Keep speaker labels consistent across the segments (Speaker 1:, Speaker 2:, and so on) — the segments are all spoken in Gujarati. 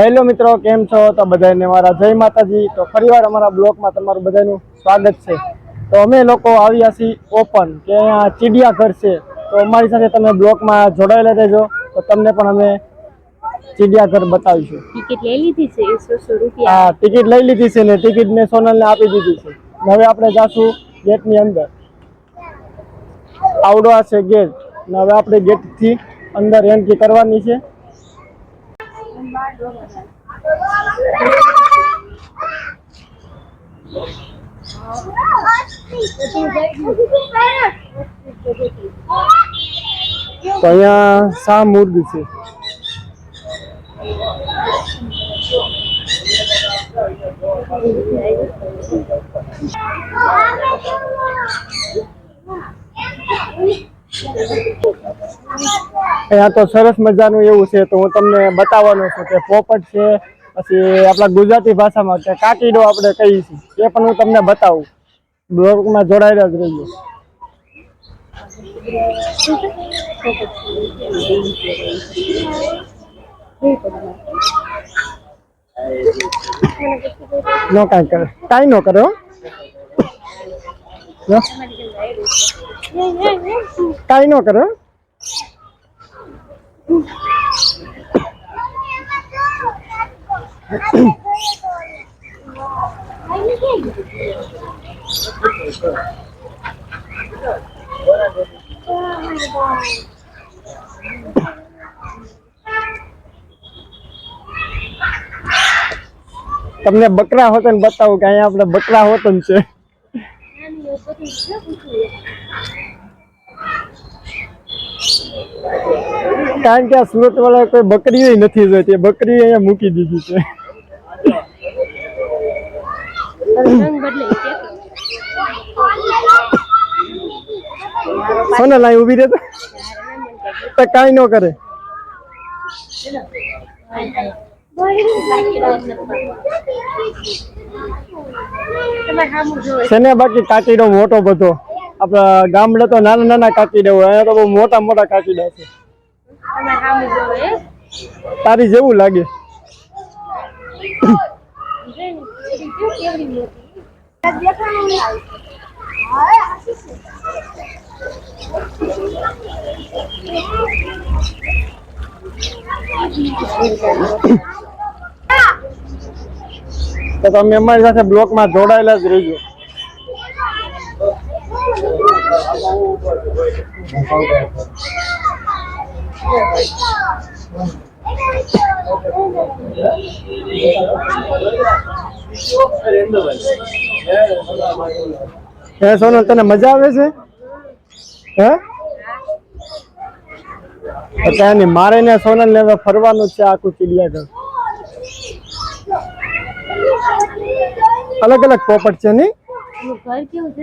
Speaker 1: હેલો મિત્રો કેમ છો? તો બધાને મારા જય માતાજી. તો ફરીવાર અમારા બ્લોકમાં તમારું બધાનું સ્વાગત છે. તો અમે લોકો આવ્યા છીએ ઓપન કે અહીંયા ચીડિયાઘર છે. તો અમારી સાથે તમે બ્લોકમાં જોડાયેલા રહેજો. તો તમને પણ અમે ચીડિયાઘર બતાવીશું.
Speaker 2: ટિકિટ લઈ લીધી છે એકસો રૂપિયા.
Speaker 1: આ ટિકિટ લઈ લીધી છે ને ટિકિટ મેં સોનલને આપી દીધી છે. હવે આપણે જાશું ગેટની અંદર. આવડો આ છે ગેટ. ને હવે આપણે ગેટથી અંદર એન્ટ્રી કરવાની છે. તો અહીંયા શા મુર્ગ છે. અહીંયા તો સરસ મજાનું એવું છે તો હું તમને બતાવવાનું છું કે પોપટ છે, પછી આપણા ગુજરાતી ભાષામાં કે કાકીડો આપણે કહીએ છીએ. એ પણ હું તમને બતાવું. બ્લોગમાં જોડાયેલા જ રહીએ. નો કાંઈ કરે. કાંઈ નો કરે? કાંઈ નો કરે? તમને બકરા હોતન બતાવું કે અહીંયા આપણે બકરા હોતન છે. કારણ કે આ સુરત વાળા કોઈ બકરી નથી જોઈતી બકરી અહીંયા મૂકી દીધી છે.
Speaker 2: રંગ
Speaker 1: લાઈ ઊભી રહેતો તો? કાંઈ ન કરે. છે બાકી કાચીડો મોટો બધો? આપણા ગામડે તો નાના નાના કાચીડા હોય, અહીંયા તો બહુ મોટા મોટા કાચીડા છે. તારી જેવું લાગે. તો તમે અમારી સાથે બ્લોકમાં જોડાયેલા જ રહીજો. હે સોનલ તને મજા આવે છે? હે? નહીં, મારે ને સોનલ ને ફરવાનું છે આખું ચિડિયાઘર. અલગ અલગ પોપટ છે નહીં
Speaker 2: કેવું છે?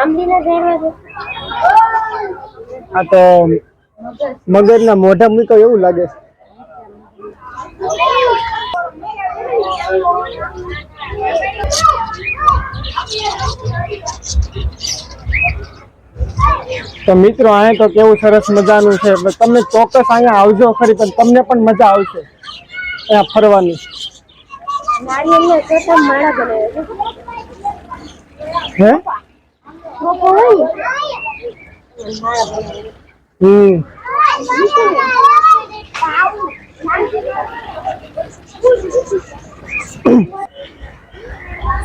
Speaker 2: આંબલીના ઝાડવા છે.
Speaker 1: આ તો મગજ ના મોઢા મૂકો એવું લાગે છે. તો મિત્રો અહીંયા તો કેવું સરસ મજાનું છે. તમે ચોક્કસ અહીંયા આવજો ખરી પણ તમને પણ મજા આવશે અહીંયા ફરવાની.
Speaker 2: નારિયેળના ચોથા માળા બનાવ્યા છે?
Speaker 1: હે
Speaker 2: રોપો હોય ને માળા બનાવ્યા
Speaker 1: હમ.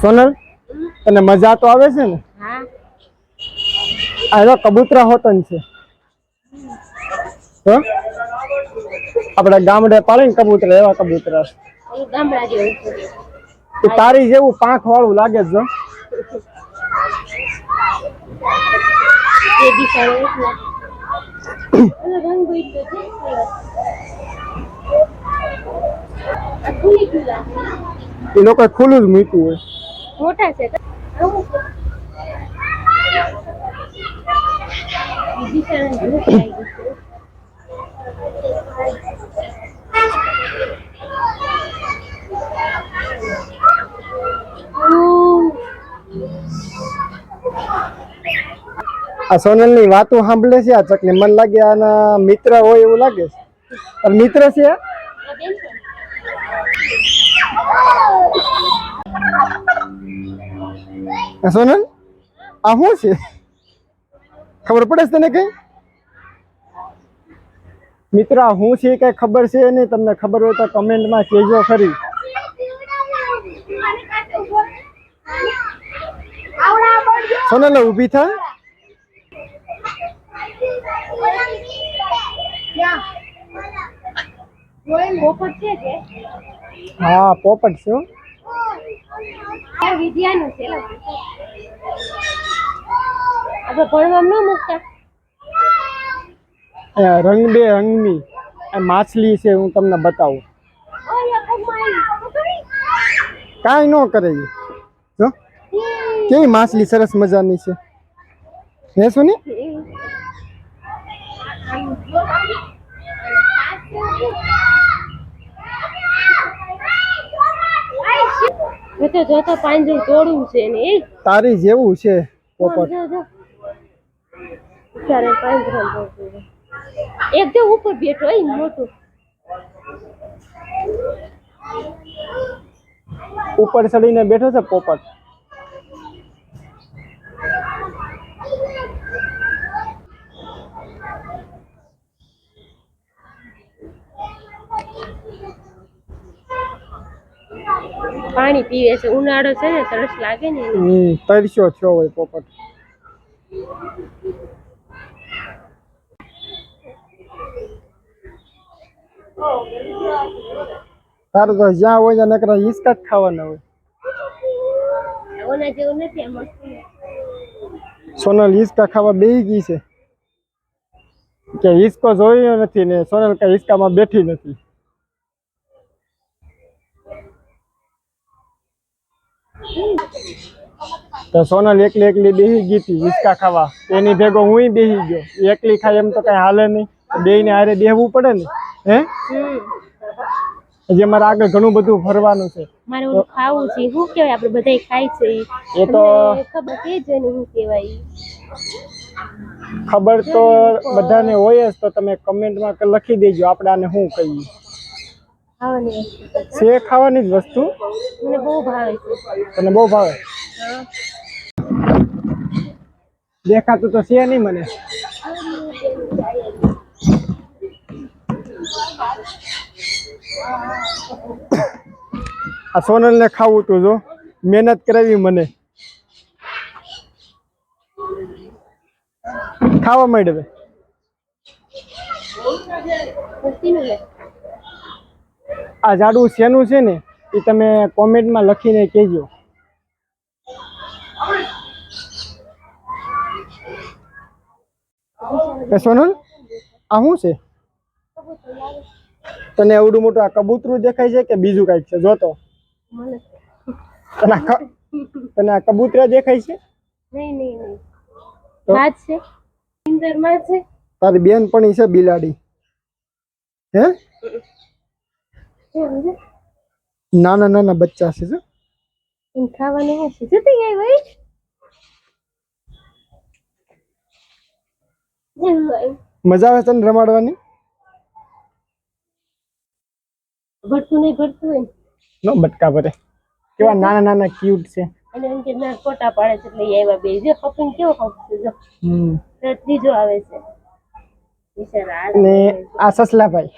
Speaker 1: સોનલ તને મજા તો આવે છે ને? આ કબૂતરા હોતન છે. હો? આપણા ગામડે પાડે ને કબૂતરા એવા કબૂતરા તારી જેવું પાંખ વાળું લાગે છે
Speaker 2: બી સારું એટલે રંગ ગોઈ તો છે આ ખુલી ખુલ્લા.
Speaker 1: એ લોકો ખુલ્લું જ મૂક્યું હોય.
Speaker 2: મોટા છે તો આવું છે બીજી સારા ભૂખ લાગી છે ઉહ,
Speaker 1: આ સોનલની વાતો સાંભળે છે, આ ચકને મને લાગે આના મિત્ર હોય એવું લાગે છે. મિત્ર છે? સોનલ? આ શું છે? ખબર પડે છે તને કઈ? મિત્ર હું છે કઈ ખબર છે નહીં? તમને ખબર હોય તો કમેન્ટમાં કહેજો ખરી. સોનલ, ઊભી થા
Speaker 2: પોપટ છે કે
Speaker 1: હા પોપટ છે
Speaker 2: વિદ્યાનું છે આપણે ભણવામાં ન મૂકતા.
Speaker 1: આ રંગ બે રંગની માછલી છે હું તમને બતાવું. કાંઈ ન કરે જો કેવી માછલી સરસ મજાની છે. હે સુની?
Speaker 2: જોતો જોતો પાંજરું તોડવું છે ને એ?
Speaker 1: તારી જેવું છે પોપટ.
Speaker 2: ત્યારે પાંજરું તોડવું એક જો ઉપર બેઠો ને મોટું.
Speaker 1: ઉપર ચડીને બેઠો છે પોપટ?
Speaker 2: પાણી પીવે છે ઉનાળો છે ને તરસ લાગે ને
Speaker 1: હમ તરસ્યો થયો હોય પોપટ. તારું તો જ્યાં હોય ત્યાં નકરા હિસકા જ ખાવાના હોય.
Speaker 2: ઓના જેવું નથી આ
Speaker 1: સોનલ હિસકા ખાવા બેહી ગઈ છે. કે હિસકો જોયો નથી ને સોનલ કઈ હિસકામાં બેઠી નથી. તો સોનલ એકલી એકલી બેહી ગઈ હતી હિસકા ખાવા. એની ભેગો હું બેહી ગયો. એકલી ખાય એમ તો કઈ હાલે નહીં. બે ને હારે બેહવું પડે ને? હે? હજી અમારે આગળ ઘણું બધું ફરવાનું છે.
Speaker 2: મારે ઓલું ખાવું છે. શું કહેવાય? આપણે બધાય ખાય છે.
Speaker 1: એ તો
Speaker 2: ખબર ખબર છે ને શું કહેવાય?
Speaker 1: ખબર તો બધાને હોય જ તો તમે કમેન્ટમાં લખી દેજો. આપણે આને શું કહીએ?
Speaker 2: છે.
Speaker 1: ખાવાની જ વસ્તુ?
Speaker 2: મને બહુ ભાવે
Speaker 1: તને બહુ ભાવે? દેખાતું તો છે નહીં મને. આ સોનલ ને ખાવું તું જો. મહેનત કરાવી મને. ખાવા માંડ હવે આ ઝાડું શેનું છે ને એ તમે કોમેન્ટમાં લખીને કહેજો. સોનલ આ શું છે? તને એવડું મોટું આ કબૂતરું દેખાય છે કે બીજું કાંઈક છે? જોતો. તને તને આ કબૂતરા દેખાય છે?
Speaker 2: નહીં છે.
Speaker 1: તારી બેનપણી છે બિલાડી. હે? નાના નાના બચ્ચા છે જો
Speaker 2: એમ ખાવાનું શું છે જતી ગઈ ભાઈ
Speaker 1: મજા આવે તને રમાડવાની
Speaker 2: ભટકું નહીં ભટકું નહીં ને.
Speaker 1: બટકા ભરે કેવા નાના નાના ક્યુટ છે
Speaker 2: અને એમ કે ના ફોટા પાડે છે એટલે એવા બે. જે હપીને કેવો હપશે જો.
Speaker 1: હમ.
Speaker 2: ત્રીજો આવે છે. ને આ
Speaker 1: સસલાભાઈ.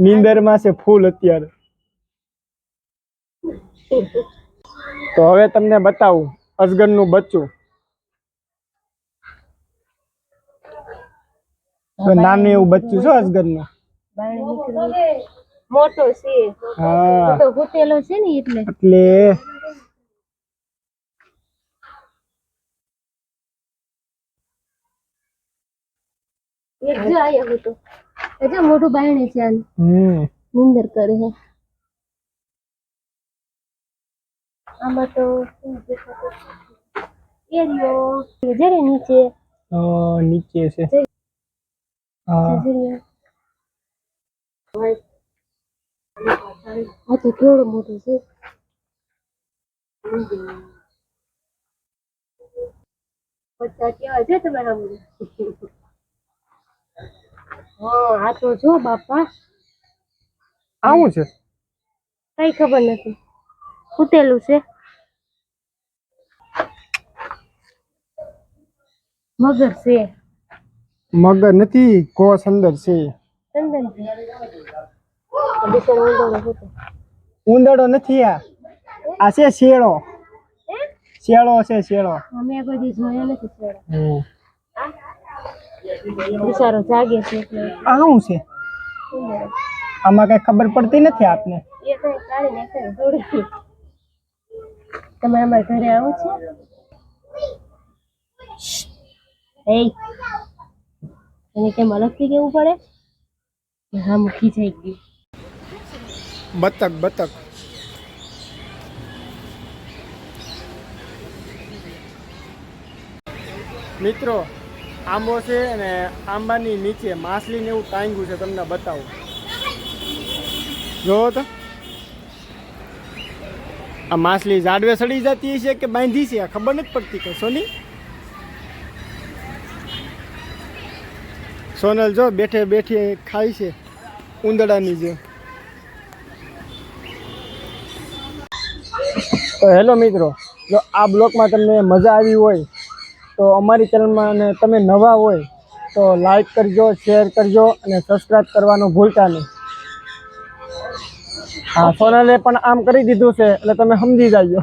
Speaker 1: નીંદરમાં છે ફૂલ અત્યારે. તો હવે તમને બતાવું અજગરનું બચ્ચું. તો નાનું એવું બચ્ચું છે અજગરનું
Speaker 2: બારણે નીકળ્યું. મોટો છે.
Speaker 1: હા.
Speaker 2: તો ભૂતેલો છે ને એટલે.
Speaker 1: એટલે
Speaker 2: એક જો આયા હતો એ જો મોટું બાયણે છે આને.
Speaker 1: હમ.
Speaker 2: નિંદર કરે છે આમાં તો એરિયો જરે નીચે.
Speaker 1: નીચે છે. હા.
Speaker 2: આ તો કેવડો મોટો છે. પચાસ કેવા છે તમારા મુજબ? હા આ તો જો બાપા.
Speaker 1: આવું છે?
Speaker 2: કઈ ખબર નથી. ફૂટેલું છે. મગર છે.
Speaker 1: મગર નથી કો સંદર છે.
Speaker 2: સંદર છે.
Speaker 1: ઉંદરડો નથી આ. આ છે શેળો. શેળો છે શેળો.
Speaker 2: અમે કોઈ જોયો નથી
Speaker 1: હમ.
Speaker 2: બિચારો જાગે છે એટલે.
Speaker 1: આ શું છે? આમાં કઈ ખબર પડતી નથી આપને?
Speaker 2: એ ને તમારે અમારા ઘરે આવો છો? એ એને કેમ અલગથી કેવું પડે? કે હા મૂકી જઈ ગઈ
Speaker 1: બતક બતક. મિત્રો આંબો છે અને આંબાની નીચે માછલીને એવું ટાંગ્યું છે, તમને બતાવું. જોવો તો. આ માછલી ઝાડવે સડી જતી છે કે બાંધી છે ખબર નથી પડતી કે સોની? સોનલ જો બેઠે બેઠી ખાય છે, ઉંદડાની જે તો હેલો મિત્રો, જો આ બ્લોગમાં તમને મજા આવી હોય તો અમારી ચેનલમાં અને તમે નવા હોય તો લાઈક કરજો શેર કરજો અને સબસ્ક્રાઈબ કરવાનું ભૂલતા નહીં. હા, સોનલે પણ આમ કરી દીધું છે, એટલે તમે સમજી જાજો.